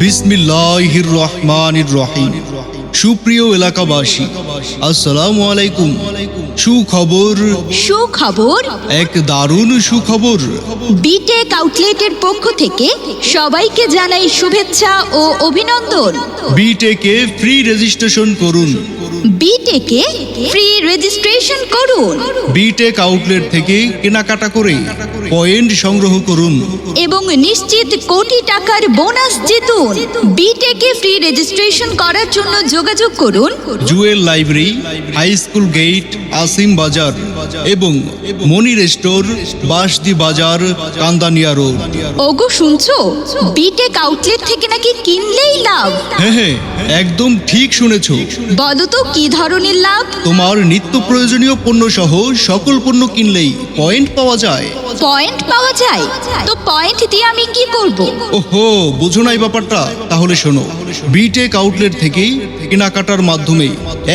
বিসমিল্লাহির রহমানির রহিম। সুপ্রিয় এলাকাবাসী আসসালামু আলাইকুম। সুখবর। সুখবর। এক দারুণ সুখবর। বিটেক আউটলেটের পক্ষ থেকে সবাইকে জানাই শুভেচ্ছা ও অভিনন্দন। বিটেকে ফ্রি রেজিস্ট্রেশন করুন। বিটেকে ফ্রি রেজিস্ট্রেশন করুন। বিটেক আউটলেট থেকে কেনাকাটা করে পয়েন্ট সংগ্রহ করুন। এবং নিশ্চিত কোটি টাকার বোনাস জিতুন। বিটেকে ফ্রি রেজিস্ট্রেশন করার জন্য যোগাযোগ করুন। Jewel library high school gate Asim Bazar এবং মনির স্টোর বাসদি বাজার কান্দানিয়া রোড। ওগো শুনছো? বিটেক আউটলেট থেকে নাকি কিনলেই লাভ। হ্যাঁ হ্যাঁ একদম ঠিক শুনেছো। বলো তো কি ধরনের লাভ? তোমার নিত্য প্রয়োজনীয় পণ্য সহ সকল পণ্য কিনলেই পয়েন্ট পাওয়া যায়। পয়েন্ট পাওয়া যায়? তো পয়েন্ট দিয়ে আমি কি করব? ওহো বুঝো নাই ব্যাপারটা। তাহলে শোনো বিটেক আউটলেট থেকেই কেনাকাটার মাধ্যমে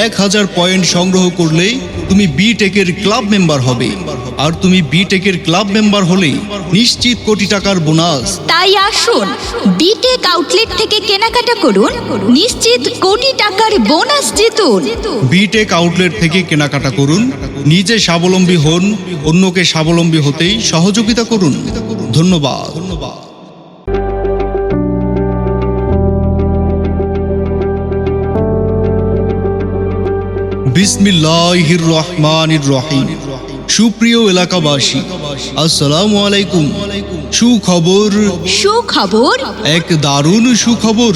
এক হাজার পয়েন্ট সংগ্রহ করলে তুমি বিটেকের ক্লাব মেম্বার হবে। আর তুমি বিটেকের ক্লাব মেম্বার হলে নিশ্চিত কোটি টাকার বোনাস। তাই আসুন বিটেক আউটলেট থেকে কেনাকাটা করুন নিশ্চিত কোটি টাকার বোনাস জিতুন। বিটেক আউটলেট থেকে কেনাকাটা করুন নিজে স্বাবলম্বী হন অন্যকে স্বাবলম্বী হতেই সহযোগিতা করুন। ধন্যবাদ। বিসমিল্লাহির রহমানির রহিম সুপ্রিয় এলাকাবাসী আসসালামু আলাইকুম। সুখবর? সুখবর? এক দারুণ সুখবর।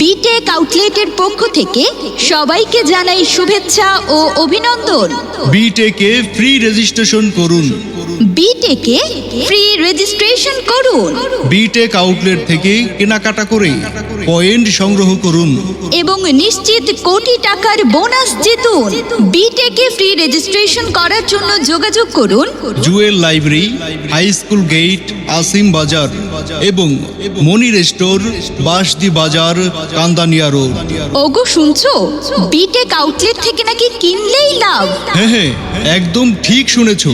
বিটেক আউটলেটের পক্ষ থেকে সবাইকে জানাই শুভেচ্ছা ও অভিনন্দন। বিটেকে ফ্রি রেজিস্ট্রেশন করুন। বিটেকে ফ্রি রেজিস্ট্রেশন করুন। বিটেক আউটলেট থেকে কেনাকাটা করে পয়েন্ট সংগ্রহ করুন। এবং নিশ্চিত কোটি টাকার বোনাস জিতুন। বিটেকে ফ্রি রেজিস্ট্রেশন করার জন্য যোগাযোগ করুন। Jewel library high school gate Asim Bazar এবং মনির স্টোর বাসদি বাজার কান্দানিয়া রোড ওগো শুনছো? বিটেক আউটলেট থেকে নাকি কিনলেই লাভ। হ্যাঁ হ্যাঁ একদম ঠিক শুনেছো।